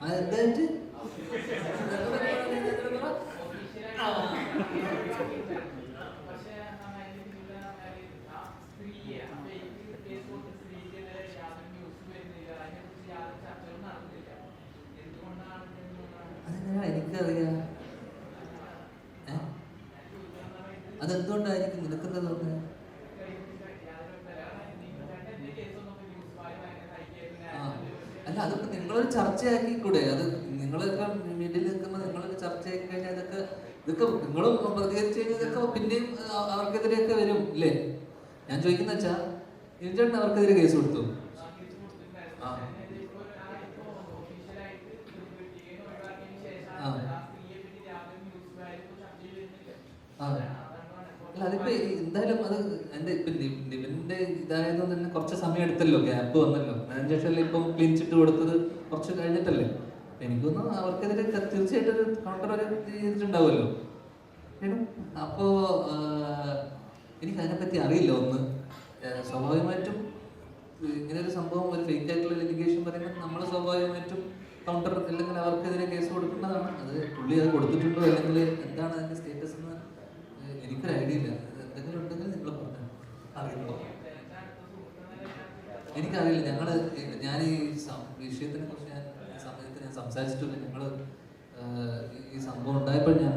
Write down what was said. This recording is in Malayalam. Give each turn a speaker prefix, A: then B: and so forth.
A: ഇതെന്നുള്ളതാണ്
B: അതെങ്ങനെയാ എനിക്കറിയാം? അതെന്തുകൊണ്ടായിരിക്കും? നിനക്കെന്താ അല്ല അതൊക്കെ നിങ്ങളൊരു ചർച്ചയാക്കി കൂടെ അത് നിങ്ങളൊക്കെ മിഡിൽ നിൽക്കുമ്പോൾ നിങ്ങളൊരു ചർച്ചയാക്കി കഴിഞ്ഞാൽ ഇതൊക്കെ ഇതൊക്കെ നിങ്ങളും പ്രതികരിച്ചു കഴിഞ്ഞാൽ ഇതൊക്കെ പിന്നെയും അവർക്കെതിരെയൊക്കെ വരും ഇല്ലേ? ഞാൻ ചോദിക്കുന്ന വെച്ചാ ഇരുചേട്ടൻ അവർക്കെതിരെ കേസ് കൊടുത്തു? ആ. അല്ല അതിപ്പോ എന്തായാലും അത് എന്റെ ഇപ്പൊ നി- നിവിന്റെ ഇതായത് തന്നെ കുറച്ച് സമയം എടുത്തല്ലോ ഗ്യാപ്പ് വന്നല്ലോ. അതിനുശേഷം ഇപ്പം ക്ലിൻചിട്ട് കൊടുത്തത് കുറച്ച് കഴിഞ്ഞിട്ടല്ലേ? എനിക്കൊന്ന് അവർക്കെതിരെ തീർച്ചയായിട്ടും ഒരു കൗണ്ടർ ഒരു ചെയ്തിട്ടുണ്ടാവുമല്ലോ. അപ്പോ എനിക്ക് അതിനെപ്പറ്റി അറിയില്ല ഒന്ന്. സ്വാഭാവികമായിട്ടും ഇങ്ങനെ ഒരു സംഭവം ഒരു ഫേക്ക് ആയിട്ടുള്ള ലിറ്റിഗേഷൻ പറയുമ്പോൾ നമ്മൾ സ്വാഭാവികമായിട്ടും കൗണ്ടർ അല്ലെങ്കിൽ അവർക്കെതിരെ കേസ് കൊടുക്കേണ്ടതാണ്. അത് പുള്ളി അത് കൊടുത്തിട്ടുണ്ടോ അല്ലെങ്കിൽ എന്താണ് അതിന്റെ സ്റ്റേറ്റസ് എന്ന് എനിക്കൊരു ഐഡിയ ഇല്ല. എനിക്കറിയില്ല. ഞങ്ങൾ ഞാൻ ഈ വിഷയത്തിനെ കുറിച്ച് ഞാൻ സമയത്ത് ഞാൻ സംസാരിച്ചിട്ടില്ല. ഞങ്ങൾ ഈ സംഭവം ഉണ്ടായപ്പോൾ ഞാൻ